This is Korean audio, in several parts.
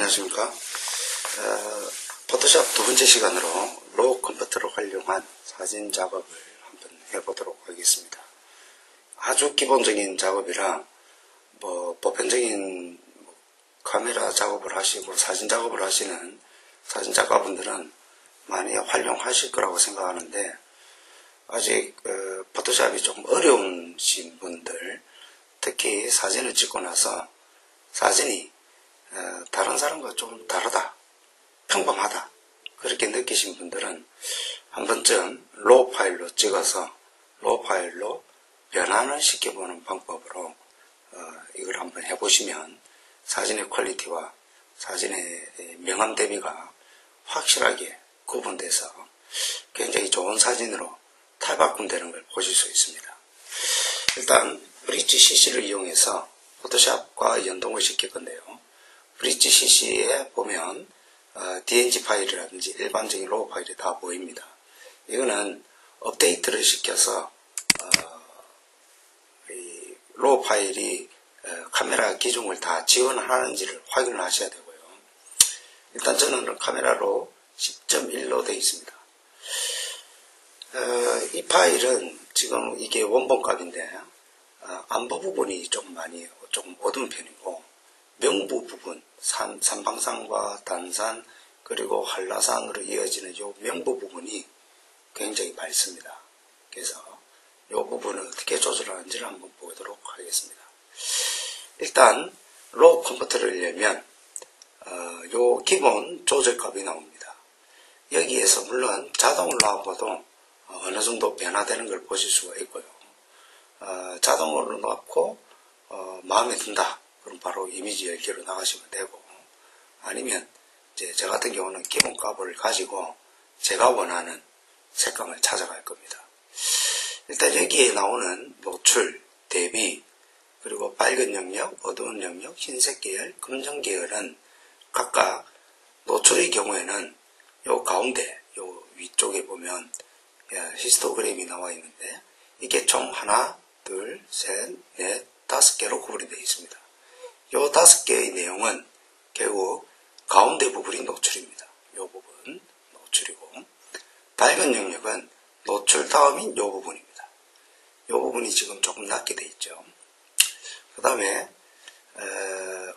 안녕하십니까. 어, 포토샵 두 번째 시간으로 로우 컴퓨터를 활용한 사진 작업을 한번 해보도록 하겠습니다. 아주 기본적인 작업이라 뭐 보편적인 뭐 카메라 작업을 하시고 사진 작업을 하시는 사진 작가분들은 많이 활용하실 거라고 생각하는데 아직 어, 포토샵이 조금 어려우신 분들 특히 사진을 찍고 나서 사진이 어, 다른 사람과 좀 다르다 평범하다 그렇게 느끼신 분들은 한 번쯤 로우 파일로 찍어서 로우 파일로 변환을 시켜보는 방법으로 어, 이걸 한번 해보시면 사진의 퀄리티와 사진의 명암 대비가 확실하게 구분돼서 굉장히 좋은 사진으로 탈바꿈되는 걸 보실 수 있습니다. 일단 브릿지 CC를 이용해서 포토샵과 연동을 시킬 건데요. 브릿지 CC에 보면 어, DNG 파일이라든지 일반적인 로우 파일이 다 보입니다. 이거는 업데이트를 시켜서 어, 로우 파일이 어, 카메라 기종을 다 지원하는지를 확인을 하셔야 되고요. 일단 저는 카메라로 10.1로 되어 있습니다. 어, 이 파일은 지금 이게 원본 값인데 어, 안보 부분이 좀 많이 조금 어두운 편이고 명부 부분 산, 산방산과 단산 그리고 한라산으로 이어지는 이 명부 부분이 굉장히 밝습니다. 그래서 이 부분을 어떻게 조절하는지를 한번 보도록 하겠습니다. 일단 로우 컴퓨터를 열면 어, 요 기본 조절값이 나옵니다. 여기에서 물론 자동으로 나와봐도 어느 정도 변화되는 걸 보실 수가 있고요. 어, 자동으로 넣고 어, 마음에 든다. 그럼 바로 이미지 열기로 나가시면 되고 아니면 이제 저 같은 경우는 기본 값을 가지고 제가 원하는 색감을 찾아갈 겁니다. 일단 여기에 나오는 노출, 대비, 그리고 빨간 영역, 어두운 영역, 흰색 계열, 검정 계열은 각각 노출의 경우에는 요 가운데, 요 위쪽에 보면 히스토그램이 나와 있는데 이게 총 하나, 둘, 셋, 넷, 다섯 개로 구분이 되어 있습니다. 요 다섯 개의 내용은 결국 가운데 부분이 노출입니다. 요 부분 노출이고 밝은 영역은 노출 다음인 요 부분입니다. 요 부분이 지금 조금 낮게 되어 있죠. 그 다음에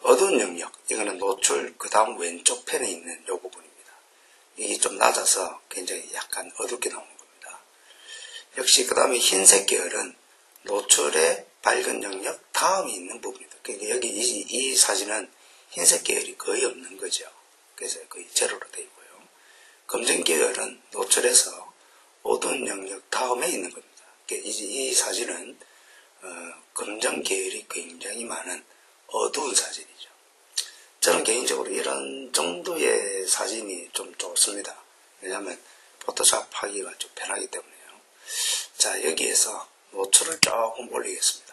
어두운 영역 이거는 노출 그 다음 왼쪽 편에 있는 요 부분입니다. 이게 좀 낮아서 굉장히 약간 어둡게 나오는 겁니다. 역시 그 다음에 흰색 계열은 노출의 밝은 영역 다음이 있는 부분입니다. 그러니까 여기 이, 이 사진은 흰색 계열이 거의 없는 거죠. 그래서 거의 제로로 되어 있고요. 검정 계열은 노출에서 어두운 영역 다음에 있는 겁니다. 그러니까 이, 이 사진은 어, 검정 계열이 굉장히 많은 어두운 사진이죠. 저는 개인적으로 이런 정도의 사진이 좀 좋습니다. 왜냐하면 포토샵 하기가 좀 편하기 때문에요. 자 여기에서 노출을 조금 올리겠습니다.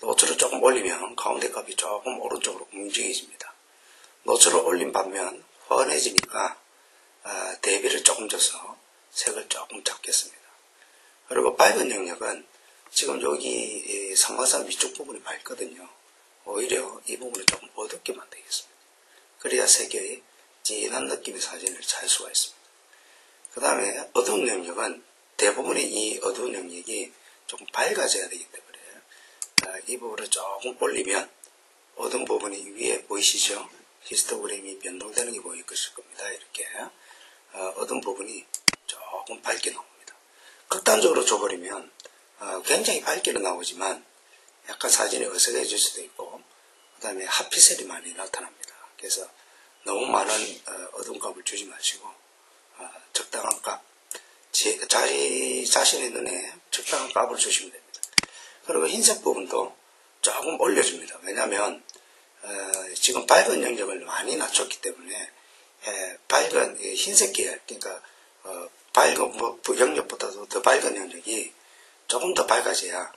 노출을 조금 올리면 가운데 값이 조금 오른쪽으로 움직여집니다. 노출을 올린 반면 훤해지니까 아, 대비를 조금 줘서 색을 조금 잡겠습니다. 그리고 밝은 영역은 지금 여기 상관산 위쪽 부분이 밝거든요. 오히려 이 부분을 조금 어둡게 만들겠습니다. 그래야 색의 진한 느낌의 사진을 잘 수가 있습니다. 그 다음에 어두운 영역은 대부분의 이 어두운 영역이 조금 밝아져야 되기 때문에 아, 이 부분을 조금 올리면 어두운 부분이 위에 보이시죠? 히스토그램이 변동되는 게 보일 것일 겁니다. 이렇게 어, 어두운 부분이 조금 밝게 나옵니다. 극단적으로 줘버리면 어, 굉장히 밝게 나오지만 약간 사진이 어색해질 수도 있고 그 다음에 하피셀이 많이 나타납니다. 그래서 너무 많은 어, 어두운 값을 주지 마시고 어, 적당한 값 제, 자기 자신의 눈에 적당한 값을 주시면 됩니다. 그리고 흰색 부분도 조금 올려줍니다. 왜냐하면 어, 지금 밝은 영역을 많이 낮췄기 때문에 에, 밝은 흰색 계열 그러니까 어, 밝은 뭐, 영역보다도 더 밝은 영역이 조금 더 밝아져야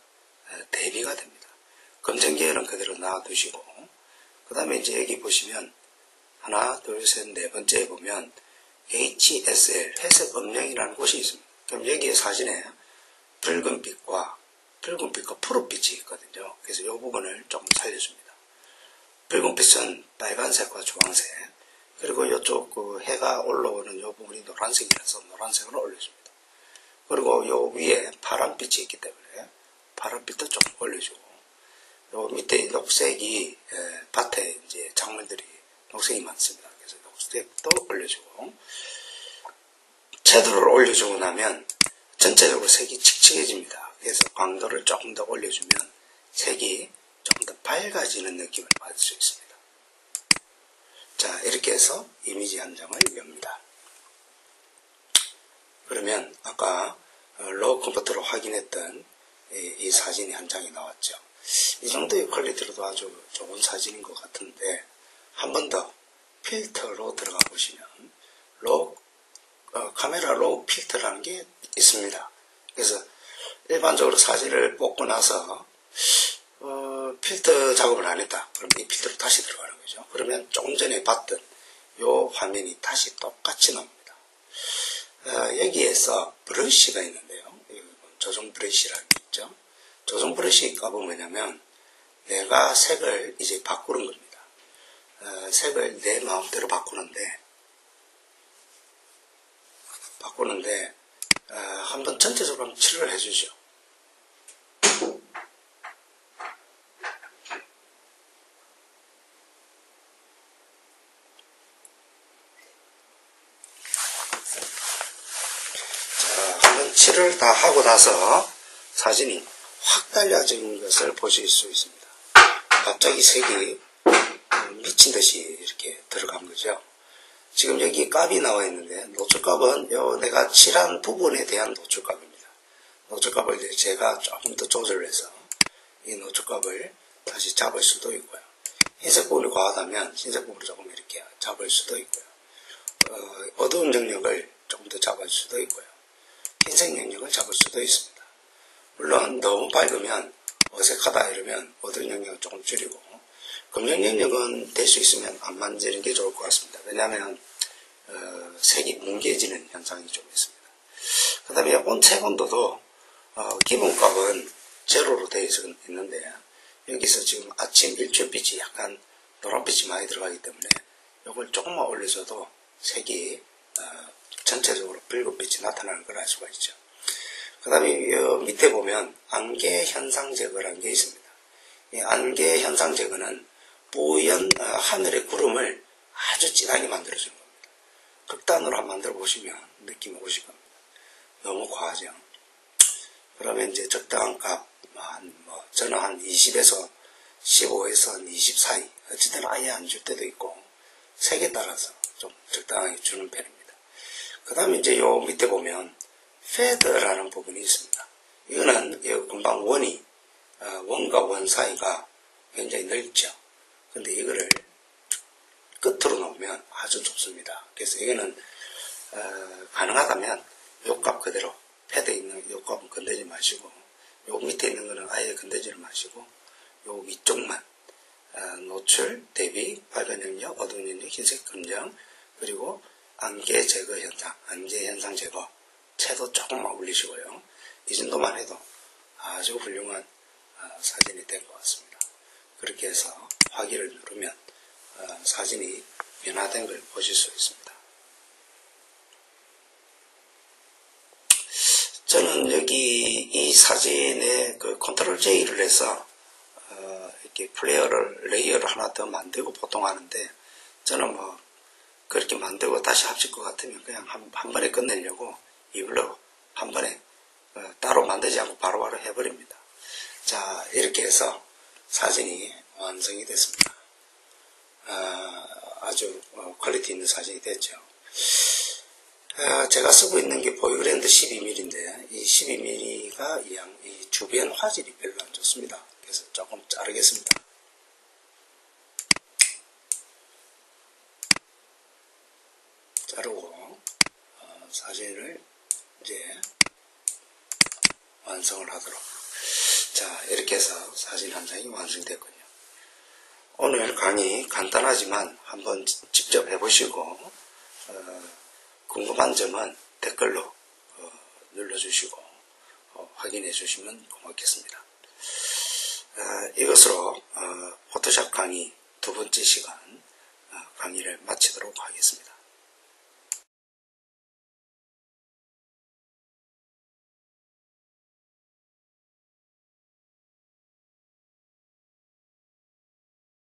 에, 대비가 됩니다. 검정 계열은 그대로 놔두시고 그 다음에 이제 여기 보시면 하나 둘 셋 네 번째에 보면 HSL 회색 음영이라는 곳이 있습니다. 그럼 여기에 사진에 붉은빛과 붉은빛과 푸른빛이 있거든요. 그래서 이 부분을 조금 살려줍니다. 붉은빛은 빨간색과 주황색, 그리고 이쪽 그 해가 올라오는 이 부분이 노란색이라서 노란색으로 올려줍니다. 그리고 요 위에 파란빛이 있기 때문에 파란빛도 좀 올려주고, 요 밑에 녹색이 에, 밭에 이제 작물들이 녹색이 많습니다. 그래서 녹색도 올려주고, 채도를 올려주고 나면 전체적으로 색이 칙칙해집니다. 그래서 광도를 조금 더 올려주면 색이 조금 더 밝아지는 느낌을 받을 수 있습니다. 자, 이렇게 해서 이미지 한 장을 엽니다. 그러면 아까 로우 컴퓨터로 확인했던 이, 이 사진이 한 장이 나왔죠. 이 정도의 퀄리티로도 아주 좋은 사진인 것 같은데 한 번 더 필터로 들어가 보시면 로우 어, 카메라 로우 필터라는 게 있습니다. 그래서 일반적으로 사진을 뽑고 나서 어, 필터 작업을 안 했다. 그럼 이 필터로 다시 들어가는 거죠. 그러면 조금 전에 봤던 요 화면이 다시 똑같이 나옵니다. 어, 여기에서 브러쉬가 있는데요. 조정 브러쉬라는 게 있죠. 조정 브러쉬 값은 뭐냐면 내가 색을 이제 바꾸는 겁니다. 어, 색을 내 마음대로 바꾸는데 바꾸는데 어, 한번 전체적으로 한번 칠을 해주죠. 자, 칠을 다 하고 나서 사진이 확 달라진 것을 보실 수 있습니다. 갑자기 색이 미친 듯이 이렇게 들어간 거죠. 지금 여기 값이 나와 있는데 노출값은 요 내가 칠한 부분에 대한 노출값입니다. 노출값을 제가 조금 더 조절을 해서 이 노출값을 다시 잡을 수도 있고요. 흰색 부분이 과하다면 흰색 부분을 조금 이렇게 잡을 수도 있고요. 어, 어두운 영역을 조금 더 잡을 수도 있고요. 흰색 영역을 잡을 수도 있습니다. 물론 너무 밝으면 어색하다 이러면 어두운 영역을 조금 줄이고 금연 영역은 될 수 있으면 안 만지는 게 좋을 것 같습니다. 왜냐하면 어, 색이 뭉개지는 현상이 좀 있습니다. 그 다음에 온체 온도도 어, 기본값은 제로로 되어 있는데 여기서 지금 아침 일출빛이 약간 노란빛이 많이 들어가기 때문에 이걸 조금만 올려줘도 색이 어, 전체적으로 붉은빛이 나타나는 걸 알 수가 있죠. 그 다음에 밑에 보면 안개 현상 제거라는 게 있습니다. 이 안개 현상 제거는 뽀얀 어, 하늘의 구름을 아주 진하게 만들어주는 겁니다. 극단으로 한번 만들어 보시면 느낌이 오실 겁니다. 너무 과하죠. 그러면 이제 적당한 값, 한, 뭐, 저는 한 20에서 15에서 한 20 사이, 어쨌든 아예 안 줄 때도 있고, 색에 따라서 좀 적당하게 주는 편입니다. 그 다음에 이제 요 밑에 보면, 페드라는 부분이 있습니다. 이거는 금방 원이, 어, 원과 원 사이가 굉장히 넓죠. 근데 이거를 끝으로 놓으면 아주 좁습니다. 그래서 이거는 어, 가능하다면 요 값 그대로 패드 있는 요 값은 건드지 마시고 요 밑에 있는 거는 아예 건드지 마시고 요 위쪽만 어, 노출, 대비, 빨간 영역, 어두운 영역, 흰색 검정 그리고 안개 제거 현상, 안개 현상 제거 채도 조금만 올리시고요. 이 정도만 해도 아주 훌륭한 어, 사진이 된것 같습니다. 그렇게 해서 확인을 누르면 어, 사진이 변화된 걸 보실 수 있습니다. 저는 여기 이 사진에 그 컨트롤 J를 해서 어, 이렇게 플레이어를 레이어를 하나 더 만들고 보통 하는데 저는 뭐 그렇게 만들고 다시 합칠 것 같으면 그냥 한, 한 번에 끝내려고 이걸로 한 번에 어, 따로 만들지 않고 바로바로 바로 해버립니다. 자 이렇게 해서 사진이 완성이 됐습니다. 아, 아주 어, 퀄리티 있는 사진이 됐죠. 아, 제가 쓰고 있는 게 보이그랜드 12mm인데 이 12mm가 이, 양, 이 주변 화질이 별로 안 좋습니다. 그래서 조금 자르겠습니다. 자르고 어, 사진을 이제 완성을 하도록 자 이렇게 해서 사진 한 장이 완성됐군요. 오늘 강의 간단하지만 한번 직접 해보시고 어, 궁금한 점은 댓글로 어, 눌러주시고 어, 확인해 주시면 고맙겠습니다. 어, 이것으로 어, 포토샵 강의 두 번째 시간 어, 강의를 마치도록 하겠습니다.